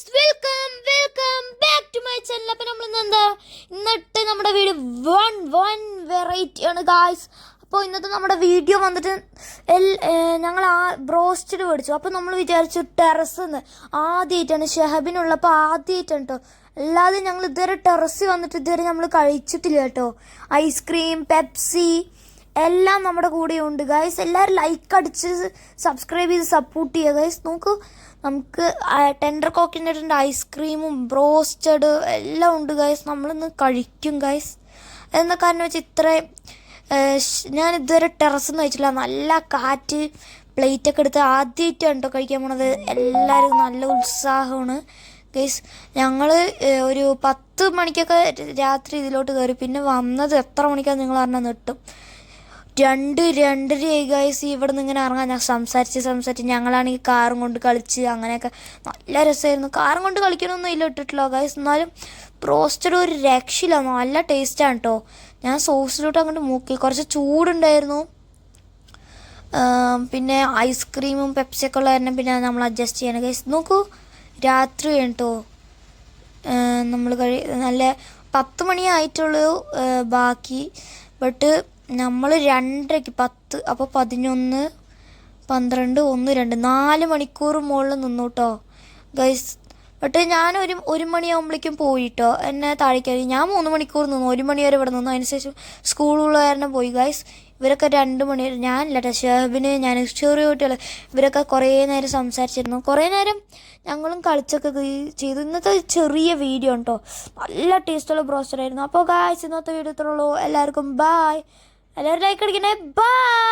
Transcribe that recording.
Guys welcome welcome back to my channel അപ്പം നമ്മൾ ഇന്ന് എന്താ? ഇന്നിട്ട് നമ്മുടെ വീഡിയോ വൺ വൺ വെറൈറ്റി ആണ് ഗായ്സ് അപ്പോൾ ഇന്നത്തെ നമ്മുടെ വീഡിയോ വന്നിട്ട് ഞങ്ങൾ ആ ബ്രോസ്റ്റഡ് മേടിച്ചു. അപ്പോൾ നമ്മൾ വിചാരിച്ചു ടെറസ് എന്ന് ആദ്യമായിട്ടാണ് ഷെഹബിനുള്ളപ്പോൾ ആദ്യമായിട്ടാണ് കേട്ടോ അല്ലാതെ ഞങ്ങൾ ഇതുവരെ ടെറസ് വന്നിട്ട് ഇതുവരെ നമ്മൾ കഴിച്ചിട്ടില്ല കേട്ടോ ഐസ്ക്രീം പെപ്സി എല്ലാം നമ്മുടെ കൂടെ ഉണ്ട് ഗൈസ് എല്ലാവരും ലൈക്ക് അടിച്ച് സബ്സ്ക്രൈബ് ചെയ്ത് സപ്പോർട്ട് ചെയ്യുക. ഗൈസ് നോക്കൂ നമുക്ക് ടെൻഡർ കോക്കനട്ടിന്റെ ഐസ്ക്രീമും ബ്രോസ്റ്റഡ് എല്ലാം ഉണ്ട്. ഗൈസ് നമ്മളിന്ന് കഴിക്കും ഗൈസ് എന്ന കാരണം വെച്ചാൽ ഇത്രയും ഞാൻ ഇതുവരെ ടെറസ് എന്ന് നല്ല കാറ്റ് പ്ലേറ്റൊക്കെ എടുത്ത് ആദ്യമായിട്ടാണ് കേട്ടോ കഴിക്കാൻ പോണത്. എല്ലാവരും നല്ല ഉത്സാഹമാണ്. ഗൈസ് ഞങ്ങൾ ഒരു പത്ത് മണിക്കൊക്കെ രാത്രി ഇതിലോട്ട് കയറി പിന്നെ വന്നത് എത്ര മണിക്കാണ് നിങ്ങൾ പറഞ്ഞാൽ നിട്ടും. രണ്ട് രണ്ടരയായി ഗൈസ് ഇവിടെ നിന്ന് ഇങ്ങനെ ഇറങ്ങാൻ ഞാൻ സംസാരിച്ച് സംസാരിച്ച് ഞങ്ങളാണെങ്കിൽ കാറും കൊണ്ട് കളിച്ച് അങ്ങനെയൊക്കെ നല്ല രസമായിരുന്നു. കാറും കൊണ്ട് കളിക്കണമൊന്നും ഇല്ല ഇട്ടിട്ടില്ല ഗൈസ് എന്നാലും പ്രോസ്റ്റർ ഒരു രക്ഷയില്ല. നല്ല ടേസ്റ്റാണ് കേട്ടോ ഞാൻ സോസിലോട്ട് അങ്ങോട്ട് മൂക്കി. കുറച്ച് ചൂടുണ്ടായിരുന്നു. പിന്നെ ഐസ്ക്രീമും പെപ്സിയൊക്കെ ഉള്ള കാരണം പിന്നെ നമ്മൾ അഡ്ജസ്റ്റ് ചെയ്യണം ഗൈസ് നോക്കൂ രാത്രി കേട്ടോ നമ്മൾ കഴി നല്ല പത്ത് മണിയായിട്ടുള്ളൂ ബാക്കി. ബട്ട് നമ്മൾ രണ്ടരയ്ക്ക് പത്ത് അപ്പോൾ പതിനൊന്ന് പന്ത്രണ്ട് ഒന്ന് രണ്ട് നാല് മണിക്കൂർ മുകളിൽ നിന്നു കേട്ടോ ഗൈസ് ബട്ട് ഞാൻ ഒരു ഒരു മണിയാകുമ്പോഴേക്കും പോയിട്ടോ. എന്നെ താഴേക്കായി ഞാൻ മൂന്ന് മണിക്കൂർ നിന്നു. ഒരു മണി വരെ ഇവിടെ നിന്നു. അതിനുശേഷം സ്കൂളുള്ള കാരണം പോയി. ഗൈസ് ഇവരൊക്കെ രണ്ട് മണി ഞാനില്ല കേട്ടോ ഞാൻ ചെറിയ കുട്ടികൾ ഇവരൊക്കെ കുറേ നേരം സംസാരിച്ചിരുന്നു. കുറേ നേരം ഞങ്ങളും കളിച്ചൊക്കെ ചെയ്തു. ഇന്നത്തെ ചെറിയ വീഡിയോ ഉണ്ടോ നല്ല ടേസ്റ്റുള്ള ബ്രോസ്റ്റർ ആയിരുന്നു. അപ്പോൾ ഗായ്സ് ഇന്നത്തെ വീഡിയോ ഇത്രയുള്ളൂ എല്ലാവർക്കും ബായ് എല്ലാവരും ലൈക്ക് അടിക്കണേ ബായ്